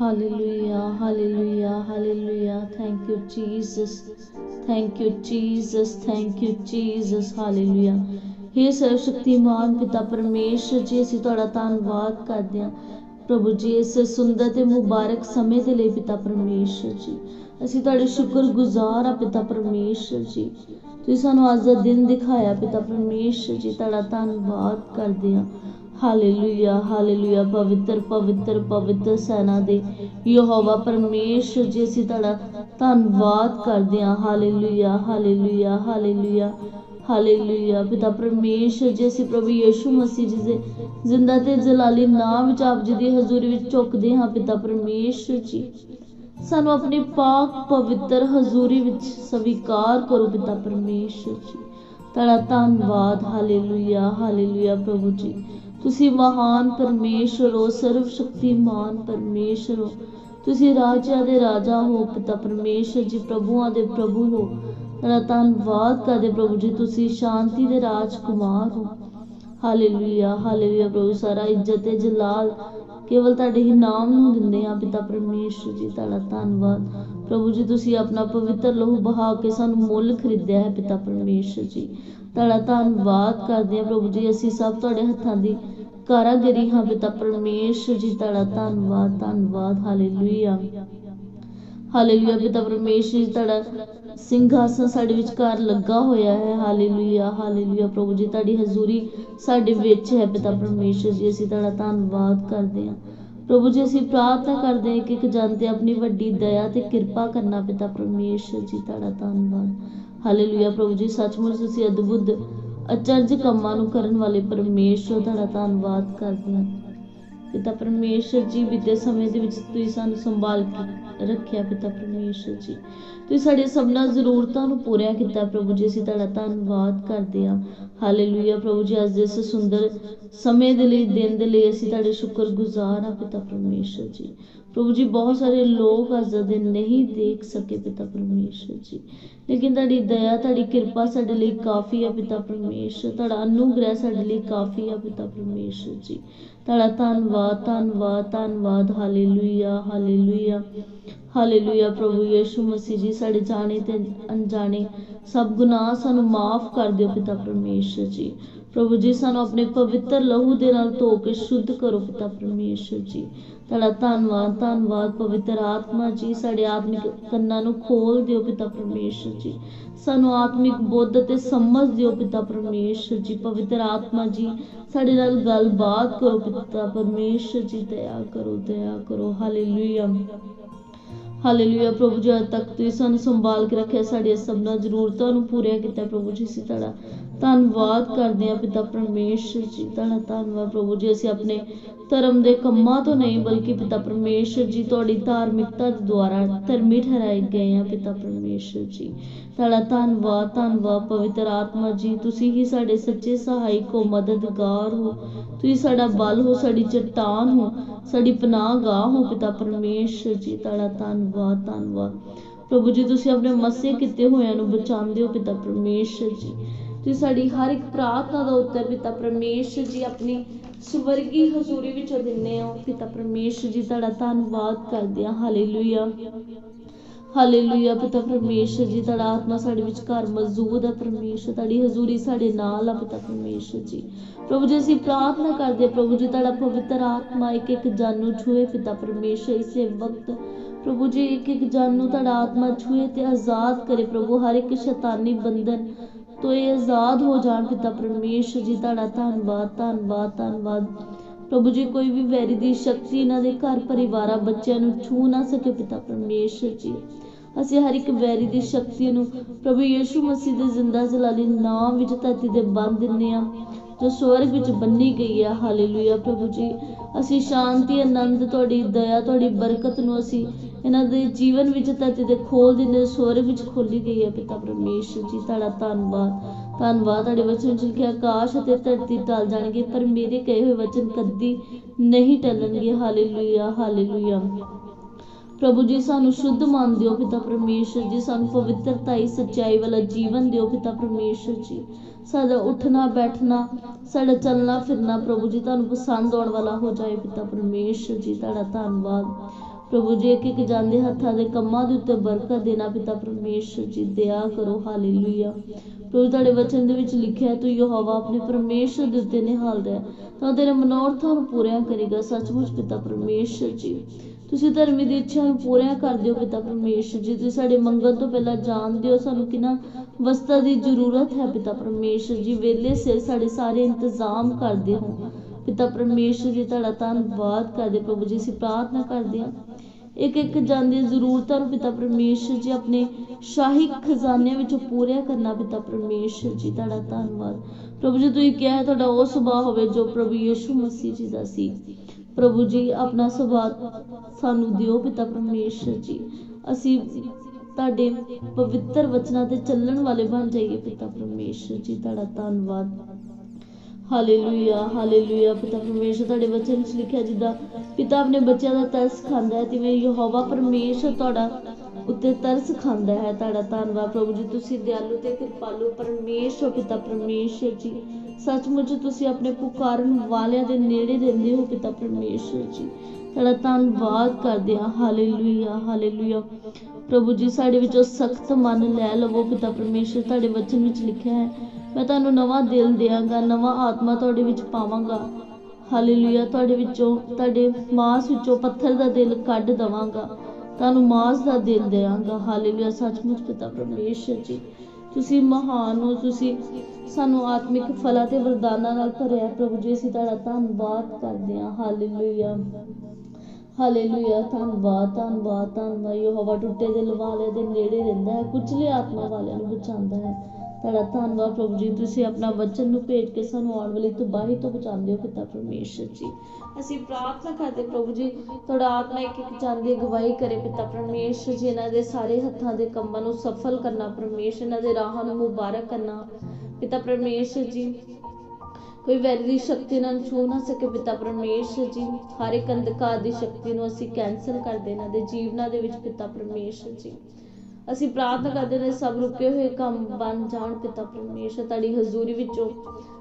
Hallelujah hallelujah hallelujah thank you Jesus thank you Jesus thank you Jesus hallelujah ਹੇ ਸਰਵਸ਼ਕਤੀਮਾਨ ਪਿਤਾ ਪਰਮੇਸ਼ਰ, ਜੀ, ਅਸੀਂ ਤੁਹਾਡਾ ਧੰਨਵਾਦ ਕਰਦੇ ਹਾਂ। ਪ੍ਰਭੂ ਜੀ, ਇਸ ਸੁੰਦਰ ਤੇ ਮੁਬਾਰਕ ਸਮੇਂ ਦੇ ਲਈ ਪਿਤਾ ਪਰਮੇਸ਼ਰ ਜੀ। ਅਸੀਂ ਤੁਹਾਡੇ ਸ਼ੁਕਰਗੁਜ਼ਾਰ ਆ ਪਿਤਾ ਪਰਮੇਸ਼ਰ ਜੀ। ਤੁਸੀਂ ਸਾਨੂੰ ਅੱਜ ਦਾ ਦਿਨ ਦਿਖਾਇਆ ਪਿਤਾ ਪਰਮੇਸ਼ਰ ਜੀ, ਤੁਹਾਡਾ ਧੰਨਵਾਦ ਕਰਦੇ ਹਾਂ। ਹਾਲੇਲੂਇਆ ਹਾਲੇਲੂਇਆ ਪਵਿੱਤਰ ਪਵਿੱਤਰ ਪਵਿੱਤਰ ਸੈਨਾ ਦੇ ਯਹੋਵਾ ਪਰਮੇਸ਼ਰ ਜੀ, ਅਸੀਂ ਤੁਹਾਡਾ ਧੰਨਵਾਦ ਕਰਦੇ ਹਾਂ। ਹਾਲੇਲੂਇਆ ਹਾਲੇਲੂਇਆ ਹਾਲੇਲੂਇਆ ਹਾਲੇਲੂਇਆ ਪਿਤਾ ਪਰਮੇਸ਼ਰ ਜੀ, ਅਸੀਂ ਪ੍ਰਭੂ ਯੀਸ਼ੂ ਮਸੀਹ ਜੀ ਦੇ ਜ਼ਿੰਦਾ ਤੇ ਜਲਾਲੀ ਨਾਮ ਵਿੱਚ ਆਪ ਜੀ ਦੀ ਹਜ਼ੂਰੀ ਵਿੱਚ ਝੁਕਦੇ ਹਾਂ, ਪਿਤਾ ਪਰਮੇਸ਼ਰ ਜੀ। ਸਾਨੂੰ ਆਪਣੀ ਪਾਕ ਪਵਿੱਤਰ ਹਜ਼ੂਰੀ ਵਿੱਚ ਸਵੀਕਾਰ ਕਰੋ, ਪਿਤਾ ਪਰਮੇਸ਼ਰ ਜੀ। ਤੁਹਾਡਾ ਧੰਨਵਾਦ। ਹਾਲੇਲੂਇਆ ਹਾਲੇਲੂਇਆ ਪ੍ਰਭੂ ਜੀ। ਤੁਸੀਂ ਮਹਾਨ ਪਰਮੇਸ਼ਰ ਹੋ ਸਰਵ ਸ਼ਕਤੀਮਾਨ ਪਰਮੇਸ਼ਰ ਹੋ। ਤੁਸੀਂ ਰਾਜਿਆਂ ਦੇ ਰਾਜਾ ਹੋ, ਪਿਤਾ ਪਰਮੇਸ਼ਰ ਜੀ, ਪ੍ਰਭੂਆਂ ਦੇ ਪ੍ਰਭੂ ਹੋ। ਤੁਹਾਡਾ ਧੰਨਵਾਦ ਕਰਦੇ ਪ੍ਰਭੂ ਜੀ, ਤੁਸੀਂ ਸ਼ਾਂਤੀ ਦੇ ਰਾਜਕੁਮਾਰ ਹੋ। ਹਾਲੇਲੂਇਆ ਹਾਲੇਲੂਇਆ ਪ੍ਰਭੂ ਸਾਰਾ ਇੱਜ਼ਤ ਤੇ ਜਲਾਲ। ਕੇਵਲ ਤੁਹਾਡੇ ਹੀ ਨਾਮ ਨੂੰ ਦਿੰਦੇ ਆ ਪਿਤਾ ਪਰਮੇਸ਼ਰ ਜੀ, ਤੁਹਾਡਾ ਧੰਨਵਾਦ। ਪ੍ਰਭੂ ਜੀ, ਤੁਸੀਂ ਆਪਣਾ ਪਵਿੱਤਰ ਲਹੂ ਬਹਾ ਕੇ ਸਾਨੂੰ ਮੁੱਲ ਖਰੀਦਿਆ ਹੈ, ਪਿਤਾ ਪਰਮੇਸ਼ਰ ਜੀ। ਤੁਹਾਡਾ ਧੰਨਵਾਦ ਕਰਦੇ ਹਾਂ, ਪ੍ਰਭੂ ਜੀ, ਅਸੀਂ ਸਭ ਤੁਹਾਡੇ ਹੱਥਾਂ ਦੀ ਕਾਰਾਗਰੀ ਹਾਂ, ਪਿਤਾ ਪਰਮੇਸ਼ਰ ਜੀ, ਤੁਹਾਡਾ ਧੰਨਵਾਦ ਧੰਨਵਾਦ ਹਾਲੇਲੂਇਆ ਹਾਲੇਲੂਇਆ ਪਿਤਾ ਪਰਮੇਸ਼ਰ ਜੀ, ਤੁਹਾਡਾ ਸਿੰਘਾਸਨ ਸਾਡੇ ਵਿਚਕਾਰ ਲੱਗਾ ਹੋਇਆ ਹੈ। ਹਾਲੇਲੂਇਆ ਹਾਲੇਲੂਇਆ ਪ੍ਰਭੂ ਜੀ, ਤੁਹਾਡੀ ਹਜ਼ੂਰੀ ਸਾਡੇ ਵਿੱਚ ਹੈ ਪਿਤਾ ਪਰਮੇਸ਼ਰ ਜੀ, ਅਸੀਂ ਤੁਹਾਡਾ ਧੰਨਵਾਦ ਕਰਦੇ ਹਾਂ। ਪ੍ਰਭੂ ਜੀ, ਅਸੀਂ ਪ੍ਰਾਰਥਨਾ ਕਰਦੇ ਹਾਂ ਕਿ ਇੱਕ ਜਨ ਤੇ ਆਪਣੀ ਵੱਡੀ ਦਇਆ ਤੇ ਕਿਰਪਾ ਕਰਨਾ ਪਿਤਾ ਪਰਮੇਸ਼ਰ ਜੀ, ਤੁਹਾਡਾ ਧੰਨਵਾਦ। ਹਾਲੇਲੂਇਆ ਪ੍ਰਭੂ ਜੀ, ਸੱਚਮੁੱਚ ਤੁਸੀਂ ਅਦਭੁਤ, ਅਚਰਜ ਕੰਮਾਂ ਨੂੰ ਕਰਨ ਵਾਲੇ ਪਰਮੇਸ਼ਰ ਤੁਹਾਡਾ ਧੰਨਵਾਦ ਕਰਦੇ ਹਾਂ। ਪਿਤਾ ਪਰਮੇਸ਼ਰ ਜੀ ਬੀਤੇ ਸਮੇਂ ਦੇ ਵਿੱਚ ਤੁਸੀਂ ਸਾਨੂੰ ਸੰਭਾਲ ਕੇ ਰੱਖਿਆ ਪਿਤਾ ਪਰਮੇਸ਼ਰ ਜੀ। ਤੁਸੀਂ ਸਾਡੇ ਸਭਨਾ ਜ਼ਰੂਰਤਾਂ ਨੂੰ ਪੂਰੀਆਂ ਕੀਤਾ ਪ੍ਰਭੂ ਜੀ, ਅਸੀਂ ਤੁਹਾਡਾ ਧੰਨਵਾਦ ਕਰਦੇ ਹਾਂ। ਹਾਲੇਲੂਇਆ ਪ੍ਰਭੂ ਜੀ, ਅੱਜ ਦੇ ਇਸ ਸੁੰਦਰ ਸਮੇਂ ਦੇ ਲਈ, ਦਿਨ ਦੇ ਲਈ ਅਸੀਂ ਤੁਹਾਡੇ ਸ਼ੁਕਰਗੁਜ਼ਾਰ ਹਾਂ ਪਿਤਾ ਪਰਮੇਸ਼ਰ ਜੀ। ਪ੍ਰਭੂ ਜੀ, ਬਹੁਤ ਸਾਰੇ ਲੋਕ ਅੱਜ ਦਾ ਦਿਨ ਨਹੀਂ ਦੇਖ ਸਕੇ ਪਿਤਾ ਪਰਮੇਸ਼ਰ ਜੀ। ਲੇਕਿਨ ਤੁਹਾਡੀ ਦਇਆ, ਤੁਹਾਡੀ ਕਿਰਪਾ ਸਾਡੇ ਲਈ ਕਾਫੀ ਹੈ ਪਿਤਾ ਪਰਮੇਸ਼ਰ। ਤੁਹਾਡਾ ਅਨੁਗ੍ਰਹਿ ਸਾਡੇ ਲਈ ਕਾਫੀ ਹੈ ਪਿਤਾ ਪਰਮੇਸ਼ਰ ਜੀ। ਤੁਹਾਡਾ ਧੰਨਵਾਦ ਧੰਨਵਾਦ ਧੰਨਵਾਦ, ਹਾਲੇਲੂਇਆ ਹਾਲੇਲੂਇਆ। ਹਾਲੇਲੂਇਆ ਪ੍ਰਭੂ ਯੀਸ਼ੂ ਮਸੀਹ ਜੀ, ਸਾਡੇ ਜਾਣੇ ਤੇ ਅਣਜਾਣੇ, ਸਭ ਗੁਨਾਹ ਸਾਨੂੰ ਮਾਫ ਕਰ ਦਿਓ ਪਿਤਾ ਪਰਮੇਸ਼ਰ ਜੀ। ਪ੍ਰਭੂ ਜੀ, ਸਾਨੂੰ ਆਪਣੇ ਪਵਿੱਤਰ ਲਹੂ ਦੇ ਨਾਲ ਧੋ ਕੇ ਸ਼ੁੱਧ ਕਰੋ ਪਿਤਾ ਪਰਮੇਸ਼ਰ ਜੀ। ਤੁਹਾਡਾ ਧੰਨਵਾਦ ਧੰਨਵਾਦ ਪਵਿੱਤਰ ਆਤਮਾ ਜੀ, ਸਾਡੇ ਆਤਮਿਕ ਕੰਨਾਂ ਨੂੰ ਖੋਲ ਦਿਓ ਪਿਤਾ ਪਰਮੇਸ਼ਰ ਜੀ। ਸਾਨੂੰ ਆਤਮਿਕ ਬੁੱਧ ਤੇ ਸਮਝ ਦਿਓ ਪਿਤਾ ਪਰਮੇਸ਼ਰ ਜੀ, ਪਵਿੱਤਰ ਆਤਮਾ ਜੀ। ਸਾਡੇ ਨਾਲ ਗੱਲਬਾਤ ਕਰੋ ਪਿਤਾ ਪਰਮੇਸ਼ਰ ਜੀ, ਦਇਆ ਕਰੋ ਦਇਆ ਕਰੋ। ਹਾਲੇਲੂਇਆ। ਹਾਲੇਲੂਇਆ ਪ੍ਰਭੂ ਜੀ, ਅੱਜ ਤੱਕ ਤੁਸੀਂ ਸਾਨੂੰ ਸੰਭਾਲ ਕੇ ਰੱਖਿਆ, ਸਾਡੀਆਂ ਸਭਨਾ ਜ਼ਰੂਰਤਾਂ ਨੂੰ ਪੂਰੀਆਂ ਕੀਤਾ ਪ੍ਰਭੂ ਜੀ ਸੀ ਤੁਹਾਡਾ ਧੰਨਵਾਦ ਕਰਦੇ ਹਾਂ ਪਿਤਾ ਪਰਮੇਸ਼ਰ ਜੀ। ਤੁਹਾਡਾ ਧੰਨਵਾਦ ਪ੍ਰਭੂ ਜੀ, ਅਸੀਂ ਆਪਣੇ ਧਰਮ ਦੇ ਕੰਮਾਂ ਤੋਂ ਨਹੀਂ, ਬਲਕਿ ਪਿਤਾ ਪਰਮੇਸ਼ਰ ਜੀ, ਤੁਹਾਡੀ ਧਾਰਮਿਕਤਾ ਦੇ ਦੁਆਰਾ ਧਰਮੀ ਠਹਿਰਾਏ ਗਏ ਆ ਪਿਤਾ ਪਰਮੇਸ਼ਰ ਜੀ। ਤੁਹਾਡਾ ਧੰਨਵਾਦ ਧੰਨਵਾਦ ਪਵਿੱਤਰ ਆਤਮਾ ਜੀ। ਤੁਸੀਂ ਹੀ ਸਾਡੇ ਸੱਚੇ ਸਹਾਇਕ ਹੋ ਮਦਦਗਾਰ ਹੋ। ਤੁਸੀਂ ਸਾਡਾ ਬਲ ਹੋ, ਸਾਡੀ ਚਟਾਨ ਹੋ, ਸਾਡੀ ਪਨਾਹਗਾਹ ਹੋ ਪਿਤਾ ਪਰਮੇਸ਼ਰ ਜੀ। ਤੁਹਾਡਾ ਧੰਨਵਾਦ ਧੰਨਵਾਦ। ਪ੍ਰਭੂ ਜੀ, ਤੁਸੀਂ ਆਪਣੇ ਮਸੇ ਕੀਤੇ ਹੋਇਆਂ ਨੂੰ ਬਚਾਉਂਦੇ ਹੋ ਪਿਤਾ ਪਰਮੇਸ਼ਰ ਜੀ। ਤੁਸੀਂ ਸਾਡੀ ਹਰ ਇੱਕ ਪ੍ਰਾਰਥਨਾ ਦਾ ਉੱਤਰ ਪਿਤਾ ਪਰਮੇਸ਼ਰ ਜੀ ਆਪਣੀ ਸਵਰਗੀ ਹਜ਼ੂਰੀ ਵਿੱਚ ਦਿੰਦੇ ਹੋ ਪਿਤਾ ਪਰਮੇਸ਼ਰ ਜੀ, ਤੁਹਾਡਾ ਧੰਨਵਾਦ ਕਰਦੇ ਹਾਂ ਹਾਲੇਲੂਇਆ ਹਾਲੇਲੂਇਆ ਪਿਤਾ ਪਰਮੇਸ਼ਰ ਜੀ, ਤੁਹਾਡਾ ਆਤਮਾ ਸਾਡੇ ਵਿਚਕਾਰ ਮੌਜੂਦ ਹੈ ਪਰਮੇਸ਼ਰ, ਤੁਹਾਡੀ ਹਜ਼ੂਰੀ ਸਾਡੇ ਨਾਲ ਆ ਪਿਤਾ ਪਰਮੇਸ਼ਰ ਜੀ। ਪ੍ਰਭੂ ਜੀ, ਅਸੀਂ ਪ੍ਰਾਰਥਨਾ ਕਰਦੇ ਹਾਂ, ਪ੍ਰਭੂ ਜੀ, ਤੁਹਾਡਾ ਪਵਿੱਤਰ ਆਤਮਾ ਇੱਕ ਇੱਕ ਜਨ ਨੂੰ ਛੂਏ ਪਿਤਾ ਪਰਮੇਸ਼ਰ, ਇਸੇ ਵਕਤ ਪ੍ਰਭੂ ਜੀ, ਇੱਕ ਇੱਕ ਜਨ ਨੂੰ ਤੁਹਾਡਾ ਆਤਮਾ ਛੂਏ ਤੇ ਆਜ਼ਾਦ ਕਰੇ। ਪ੍ਰਭੂ, ਹਰ ਇੱਕ ਸ਼ੈਤਾਨੀ ਬੰਧਨ ਤੋਂ ਇਹ ਆਜ਼ਾਦ ਹੋ ਜਾਣ ਪਿਤਾ ਪਰਮੇਸ਼ਰ ਜੀ, ਤੁਹਾਡਾ ਧੰਨਵਾਦ ਧੰਨਵਾਦ ਧੰਨਵਾਦ। ਪ੍ਰਭੂ ਜੀ, ਕੋਈ ਵੀ ਵੈਰੀ ਦੀ ਸ਼ਕਤੀ ਇਹਨਾਂ ਦੇ ਘਰ, ਪਰਿਵਾਰਾਂ, ਬੱਚਿਆਂ ਨੂੰ ਛੂ ਨਾ ਸਕੇ ਪਿਤਾ ਪਰਮੇਸ਼ਰ ਜੀ। ਅਸੀਂ ਹਰ ਇੱਕ ਵੈਰੀ ਦੀ ਸ਼ਕਤੀ ਨੂੰ ਪ੍ਰਭੂ ਯੀਸ਼ੂ ਮਸੀਹ ਦੇ ਜ਼ਿੰਦਾ ਜਲਾਲੀ ਨਾਮ ਵਿੱਚ, ਧਰਤੀ ਦੇ ਬੰਨ ਦਿੰਨੇ ਆ ਜੋ ਸਵਰਗ ਵਿੱਚ ਬੰਨੀ ਗਈ ਹੈ ਹਾਲੇਲੂਇਆ ਪ੍ਰਭੂ ਜੀ, ਅਸੀਂ ਸ਼ਾਂਤੀ, ਆਨੰਦ, ਤੁਹਾਡੀ ਦਇਆ, ਤੁਹਾਡੀ ਬਰਕਤ ਨੂੰ ਅਸੀਂ ਇਹਨਾਂ ਦੇ ਜੀਵਨ ਵਿੱਚ ਧਰਤੀ ਦੇ ਖੋਲ ਦਿੰਦੇ ਸਵਰਗ ਵਿੱਚ ਖੋਲੀ ਗਈ ਹੈ ਪਿਤਾ ਪਰਮੇਸ਼ਰ ਜੀ, ਤੁਹਾਡਾ ਧੰਨਵਾਦ। ਧੰਨਵਾਦ ਤੁਹਾਡੇ ਵਚਨ ਚ ਕਿ ਆਕਾਸ਼ ਅਤੇ ਧਰਤੀ ਟਲ ਜਾਣਗੇ, ਪਰ ਮੇਰੇ ਕਹੇ ਹੋਏ ਵਚਨ ਕਦੀ ਨਹੀਂ ਟਲਣਗੇ ਹਾਲੇਲੂਇਆ ਹਾਲੇਲੂਇਆ। ਪ੍ਰਭੂ ਜੀ, ਸਾਨੂੰ ਸ਼ੁੱਧ ਮਨ ਦਿਓ ਪਿਤਾ ਪਰਮੇਸ਼ਰ ਜੀ, ਸਾਨੂੰ ਪਵਿੱਤਰਤਾਈ ਸੱਚਾਈ ਵਾਲਾ ਜੀਵਨ ਦਿਓ ਪਿਤਾ ਪਰਮੇਸ਼ਰ ਜੀ। ਸਾਡਾ ਉੱਠਣਾ, ਬੈਠਣਾ, ਸਾਡਾ ਚੱਲਣਾ, ਫਿਰਨਾ ਪ੍ਰਭੂ ਜੀ, ਤੁਹਾਨੂੰ ਪਸੰਦ ਆਉਣ ਵਾਲਾ ਹੋ ਜਾਏ ਪਿਤਾ ਪਰਮੇਸ਼ਰ ਜੀ, ਤੁਹਾਡਾ ਧੰਨਵਾਦ। ਪ੍ਰਭੂ ਜੀ ਇੱਕ ਇੱਕ ਜਾਂਦੇ ਹੱਥਾਂ ਦੇ ਕੰਮਾਂ ਦੇ ਉੱਤੇ ਬਰਕਤ ਦੇਣਾ ਪਿਤਾ ਪਰਮੇਸ਼ਰ ਜੀ, ਦਇਆ ਕਰੋ, ਹਾਲੇਲੂਇਆ। ਪ੍ਰਭੂ ਤੁਹਾਡੇ ਵਚਨ ਦੇ ਵਿੱਚ ਲਿਖਿਆ ਤੂੰ ਯਹੋਵਾ ਆਪਣੇ ਪਰਮੇਸ਼ਰ ਦੇ ਉੱਤੇ ਨਿਹਾਲਦਾ ਹੈ ਤਾਂ ਤੇਰੇ ਮਨੋਰਥਾਂ ਨੂੰ ਪੂਰਿਆ ਕਰੇਗਾ, ਸੱਚਮੁੱਚ ਪਿਤਾ ਪਰਮੇਸ਼ਰ ਜੀ। ਤੁਸੀਂ ਧਰਮੀ ਦੀ ਇੱਛਾ ਨੂੰ ਪੂਰੀਆਂ ਕਰਦੇ ਹੋ ਪਿਤਾ ਪਰਮੇਸ਼ਰ ਜੀ, ਤੁਸੀਂ ਸਾਡੇ ਮੰਗਣ ਤੋਂ ਪਹਿਲਾਂ ਜਾਣਦੇ ਹੋ ਸਾਨੂੰ ਕਿੰਨਾ ਵਸਤਾਂ ਦੀ ਜ਼ਰੂਰਤ ਹੈ ਪਿਤਾ ਪਰਮੇਸ਼ਰ ਜੀ। ਵੇਲੇ ਸਿਰ ਸਾਡੇ ਸਾਰੇ ਇੰਤਜ਼ਾਮ ਕਰਦੇ ਹੋ। ਪਿਤਾ ਪਰਮੇਸ਼ਰ ਜੀ ਤੁਹਾਡਾ ਧੰਨਵਾਦ ਕਰਦੇ ਪ੍ਰਭੂ ਜੀ, ਅਸੀਂ ਪ੍ਰਾਰਥਨਾ ਕਰਦੇ ਹਾਂ। ਇੱਕ ਇੱਕ ਜਾਂਦੀਆਂ ਜ਼ਰੂਰਤਾਂ ਨੂੰ ਪਿਤਾ ਪਰਮੇਸ਼ਰ ਜੀ, ਆਪਣੇ ਸ਼ਾਹੀ ਖਜ਼ਾਨਿਆਂ ਵਿੱਚੋਂ ਪੂਰਿਆ ਕਰਨਾ, ਪਿਤਾ ਪਰਮੇਸ਼ਰ ਜੀ, ਤੁਹਾਡਾ ਧੰਨਵਾਦ। ਪ੍ਰਭੂ ਜੀ, ਤੁਸੀਂ ਕਿਹਾ ਹੈ ਤੁਹਾਡਾ ਉਹ ਸੁਭਾਅ ਹੋਵੇ ਜੋ ਪ੍ਰਭੂ ਯੀਸ਼ੂ ਮਸੀਹ ਜੀ ਦਾ ਸੀ। ਪ੍ਰਭੂ ਜੀ, ਆਪਣਾ ਸੁਭਾਅ ਸਾਨੂੰ ਦਿਓ, ਪਿਤਾ ਪਰਮੇਸ਼ਰ ਜੀ। ਅਸੀਂ ਤੁਹਾਡੇ ਪਵਿੱਤਰ ਵਚਨਾਂ ਤੇ ਚੱਲਣ ਵਾਲੇ ਬਣ ਜਾਈਏ, ਪਿਤਾ ਪਰਮੇਸ਼ਰ ਜੀ, ਤੁਹਾਡਾ ਧੰਨਵਾਦ। ਹਾਲੇਲੂਇਆ ਹਾਲੇਲੂਇਆ ਪਿਤਾ ਪਰਮੇਸ਼ਰ, ਤੁਹਾਡੇ ਵਚਨ ਵਿੱਚ ਲਿਖਿਆ ਜਿੱਦਾਂ, ਪਿਤਾ ਆਪਣੇ ਬੱਚਿਆਂ ਦਾ ਤਰਸ ਖਾਂਦਾ ਹੈ, ਤਿਵੇਂ ਯਹੋਵਾ ਪਰਮੇਸ਼ਰ ਤੁਹਾਡਾ ਉੱਤੇ ਤਰਸ ਖਾਂਦਾ ਹੈ। ਤੁਹਾਡਾ ਧੰਨਵਾਦ ਪ੍ਰਭੂ ਜੀ, ਤੁਸੀਂ ਦਿਆਲੂ ਤੇ ਕਿਰਪਾਲੂ ਪਰਮੇਸ਼ਰ ਪਿਤਾ ਪਰਮੇਸ਼ਰ ਜੀ। ਸੱਚਮੁੱਚ ਤੁਸੀਂ ਆਪਣੇ ਪੁਕਾਰਨ ਵਾਲਿਆਂ ਦੇ ਨੇੜੇ ਰਹਿੰਦੇ ਹੋ ਪਿਤਾ ਪਰਮੇਸ਼ਰ ਜੀ। ਤੁਹਾਡਾ ਧੰਨਵਾਦ ਕਰਦੇ ਹਾਂ। ਹਾਲੇਲੂਇਆ ਹਾਲੇਲੂਇਆ ਪ੍ਰਭੂ ਜੀ, ਸਾਡੇ ਵਿੱਚੋਂ ਸਖਤ ਮਨ ਲੈ ਲਵੋ ਪਿਤਾ ਪਰਮੇਸ਼ਰ। ਤੁਹਾਡੇ ਵਚਨ ਵਿੱਚ ਲਿਖਿਆ ਹੈ ਮੈਂ ਤੁਹਾਨੂੰ ਨਵਾਂ ਦਿਲ ਦਿਆਂਗਾ, ਨਵਾਂ ਆਤਮਾ ਤੁਹਾਡੇ ਵਿੱਚ ਪਾਵਾਂਗਾ। ਹਾਲੇਲੂਇਆ ਤੁਹਾਡੇ ਵਿੱਚੋਂ, ਤੁਹਾਡੇ ਮਾਸ ਵਿੱਚੋਂ ਪੱਥਰ ਦਾ ਦਿਲ ਕੱਢ ਦਵਾਂਗਾ। ਤੁਹਾਨੂੰ ਮਾਸ ਦਾ ਦਿਲ ਦਿਆਂਗਾ। ਹਾਲੇਲੂਇਆ ਸੱਚਮੁੱਚ ਪਿਤਾ ਪਰਮੇਸ਼ਰ ਜੀ। ਤੁਸੀਂ ਮਹਾਨ ਹੋ, ਤੁਸੀਂ ਸਾਨੂੰ ਆਤਮਿਕ ਫਲਾਂ ਤੇ ਵਰਦਾਨਾਂ ਨਾਲ ਭਰਿਆ ਪ੍ਰਭੂ ਜੀ, ਅਸੀਂ ਤੁਹਾਡਾ ਧੰਨਵਾਦ ਕਰਦੇ ਹਾਂ। ਹਾਲੇਲੂਇਆ ਹਾਲੇਲੂਇਆ ਧੰਨਵਾਦ ਧੰਨਵਾਦ ਧੰਨਵਾਦ। ਯਹੋਵਾ ਟੁੱਟੇ ਦਿਲ ਵਾਲਿਆਂ ਦੇ ਨੇੜੇ ਰਹਿੰਦਾ ਹੈ, ਕੁਚਲੇ ਆਤਮਾ ਵਾਲਿਆਂ ਨੂੰ ਬਚਾਉਂਦਾ ਹੈ। ਤੁਹਾਡਾ ਧੰਨਵਾਦ ਪ੍ਰਭੂ ਜੀ, ਤੁਸੀਂ ਆਪਣਾ ਵਚਨ ਨੂੰ ਭੇਜ ਕੇ ਸਾਨੂੰ ਆਉਣ ਵਾਲੀ ਤਬਾਹੀ ਤੋਂ ਬਚਾਉਂਦੇ ਹੋ ਪਿਤਾ ਪਰਮੇਸ਼ਰ ਜੀ। ਅਸੀਂ ਪ੍ਰਾਰਥਨਾ ਕਰਦੇ ਪ੍ਰਭੂ ਜੀ, ਤੁਹਾਡਾ ਆਤਮਾ ਇੱਕ ਇੱਕ ਜਾਂਦੀ ਗਵਾਹੀ ਕਰੇ ਪਿਤਾ ਪਰਮੇਸ਼ਰ ਜੀ, ਇਹਨਾਂ ਦੇ ਸਾਰੇ ਹੱਥਾਂ ਦੇ ਕੰਮਾਂ ਨੂੰ ਸਫਲ ਕਰਨਾ ਪਰਮੇਸ਼ਰ, ਇਹਨਾਂ ਦੇ ਰਾਹਾਂ ਨੂੰ ਮੁਬਾਰਕ ਕਰਨਾ ਪਿਤਾ ਪਰਮੇਸ਼ਰ ਜੀ। ਕੋਈ ਵੈਰੀ ਦੀ ਸ਼ਕਤੀ ਇਹਨਾਂ ਨੂੰ ਛੂ ਨਾ ਸਕੇ ਪਿਤਾ ਪਰਮੇਸ਼ਰ ਜੀ। ਹਰ ਇੱਕ ਅੰਧਕਾਰ ਦੀ ਸ਼ਕਤੀ ਨੂੰ ਅਸੀਂ ਕੈਨਸਲ ਕਰਦੇ ਇਹਨਾਂ ਦੇ ਜੀਵਨਾਂ ਦੇ ਵਿੱਚ ਪਿਤਾ ਪਰਮੇਸ਼ਰ ਜੀ। ਅਸੀਂ ਪ੍ਰਾਰਥਨਾ ਕਰਦੇ ਨੇ ਸਭ ਰੁਕੇ ਹੋਏ ਕੰਮ ਬਣ ਜਾਣ ਪਿਤਾ ਪਰਮੇਸ਼ਰ। ਤੁਹਾਡੀ ਹਜ਼ੂਰੀ ਵਿੱਚੋਂ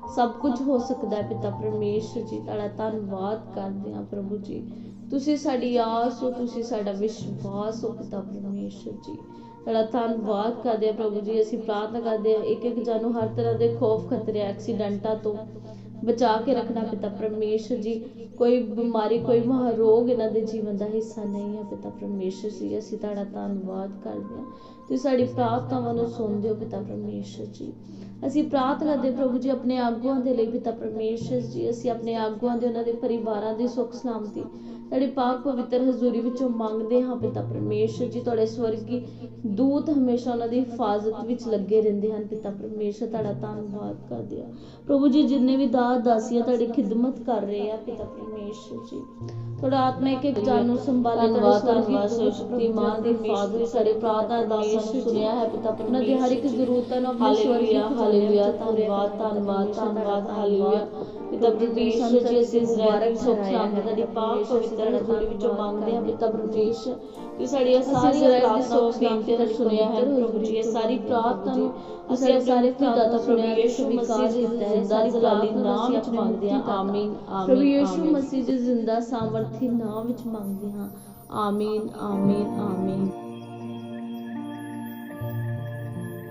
ਸਭ ਕੁਝ ਹੋ ਸਕਦਾ ਹੈ ਪਿਤਾ ਪਰਮੇਸ਼ਰ ਜੀ। ਤੁਹਾਡਾ ਧੰਨਵਾਦ ਕਰਦੇ ਹਾਂ ਪ੍ਰਭੂ ਜੀ। ਤੁਸੀਂ ਸਾਡੀ ਆਸ ਹੋ, ਤੁਸੀਂ ਸਾਡਾ ਵਿਸ਼ਵਾਸ ਹੋ ਪਿਤਾ ਪਰਮੇਸ਼ਰ ਜੀ। ਤੁਹਾਡਾ ਧੰਨਵਾਦ ਕਰਦੇ ਹਾਂ ਪ੍ਰਭੂ ਜੀ। ਅਸੀਂ ਪ੍ਰਾਰਥਨਾ ਕਰਦੇ ਹਾਂ ਇੱਕ ਇੱਕ ਜਾਨੂੰ ਹਰ ਤਰ੍ਹਾਂ ਦੇ ਖੌਫ ਖਤਰੇ, ਐਕਸੀਡੈਂਟਾਂ ਤੋਂ ਬਚਾ ਕੇ ਰੱਖਣਾ ਪਿਤਾ ਪਰਮੇਸ਼ਰ ਜੀ। ਕੋਈ ਬਿਮਾਰੀ, ਕੋਈ ਮਹਾਰੋਗ ਇਹਨਾਂ ਦੇ ਜੀਵਨ ਦਾ ਹਿੱਸਾ ਨਹੀਂ ਹੈ ਪਿਤਾ ਪਰਮੇਸ਼ਰ ਜੀ। ਅਸੀਂ ਤੁਹਾਡਾ ਧੰਨਵਾਦ ਕਰਦੇ ਹਾਂ। ਤੁਸੀਂ ਸਾਡੀ ਪ੍ਰਾਰਥਨਾਵਾਂ ਨੂੰ ਸੁਣਦੇ ਹੋ ਪਿਤਾ ਪਰਮੇਸ਼ਰ ਜੀ। ਅਸੀਂ ਪ੍ਰਾਰਥਨਾ ਕਰਦੇ ਪ੍ਰਭੂ ਜੀ, ਆਪਣੇ ਆਗੂਆਂ ਦੇ ਲਈ ਪਿਤਾ ਪਰਮੇਸ਼ਰ ਜੀ। ਅਸੀਂ ਆਪਣੇ ਆਗੂਆਂ ਦੇ, ਉਹਨਾਂ ਦੇ ਪਰਿਵਾਰਾਂ ਦੀ ਸੁੱਖ ਸਲਾਮਤੀ ਤੁਹਾਡੀ ਪਾਕ ਪਵਿੱਤਰ ਹਜ਼ੂਰੀ ਵਿੱਚੋਂ ਮੰਗਦੇ ਹਾਂ ਪਿਤਾ ਪਰਮੇਸ਼ਰ ਜੀ। ਤੁਹਾਡੇ ਸਵਰਗੀ ਦੂਤ ਹਮੇਸ਼ਾ ਉਹਨਾਂ ਦੀ ਹਿਫਾਜ਼ਤ ਵਿੱਚ ਲੱਗੇ ਰਹਿੰਦੇ ਹਨ। ਪਿਤਾ ਪਰਮੇਸ਼ਰ, ਤੁਹਾਡਾ ਧੰਨਵਾਦ ਕਰਦੇ ਹਾਂ। ਪ੍ਰਭੂ ਜੀ, ਜਿੰਨੇ ਵੀ ਦਾਸ ਦਾਸੀਆਂ ਤੁਹਾਡੀ ਖਿਦਮਤ ਕਰ ਰਹੇ ਆ ਪਿਤਾ ਪਰਮੇਸ਼ਰ ਜੀ। ਤੁਹਾਡਾ ਆਤਮਾ ਇੱਕ ਇੱਕ ਜਾਨ ਨੂੰ ਸੰਭਾਲੇ ਤੁਹਾਡੇ ਧੰਨਵਾਦ, ਸਵਰਗੀ ਸ਼ਕਤੀਮਾਨ ਦੀ ਹਿਫਾਜ਼ਤ ਸਾਡੇ ਪ੍ਰਾਰਥਨਾ ਦਾਸਾਂ ਨੂੰ ਸੁਣਿਆ ਹੈ ਪਿਤਾ ਉਹਨਾਂ ਦੀ ਹਰ ਇੱਕ। ਜ਼ਰੂਰਤਾਂ ਨੂੰ ਹਾਲੇਲੂਇਆ ਹਾਲੇਲੂਇਆ ਧੰਨਵਾਦ ਧੰਨਵਾਦ ਧੰਨਵਾਦ ਹਾਲੇਲੂਇਆ ਪਿਤਾ ਪਰਮੇਸ਼ਰ ਜੀ ਅਸੀਂ ਮੁਬਾਰਕ ਸੁਖ ਸ਼ਾਂਤੀ ਤੁਹਾਡੀ ਪਾਕ ਪਵਿੱਤਰ ਹਜ਼ੂਰੀ ਵਿੱਚੋਂ ਮੰਗਦੇ ਹਾਂ ਪਿਤਾ ਪਰਮੇਸ਼ਰ ਕਿ ਸਾਡੀਆਂ ਸਾਰੀਆਂ ਪ੍ਰਾਰਥਨਾਵਾਂ ਬੇਨਤੀਆਂ ਨੂੰ ਸੁਣਿਆ ਹੈ ਪ੍ਰਭੂ ਜੀ ਇਹ ਸਾਰੀ ਪ੍ਰਾਰਥਨਾ ਨੂੰ ਅਸੀਂ ਸਾਰੇ ਦਾਤਾ ਪ੍ਰਭੂ ਯੀਸ਼ੂ ਮਸੀਹ ਦੀ ਜ਼ਿੰਦਾ ਜਲਾਲੀ ਨਾਮ ਵਿੱਚ ਮੰਗਦੇ ਹਾਂ। ਆਮੀਨ ਪ੍ਰਭੂ ਆਮੀਨ ਯੀਸ਼ੂ ਆਮੀਨ ਮਸੀਹ ਦੇ ਜ਼ਿੰਦਾ ਸਾਮਰਥੀ ਨਾਮ ਵਿੱਚ ਮੰਗਦੇ ਹਾਂ। ਆਮੀਨ ਆਮੀਨ ਆਮੀਨ।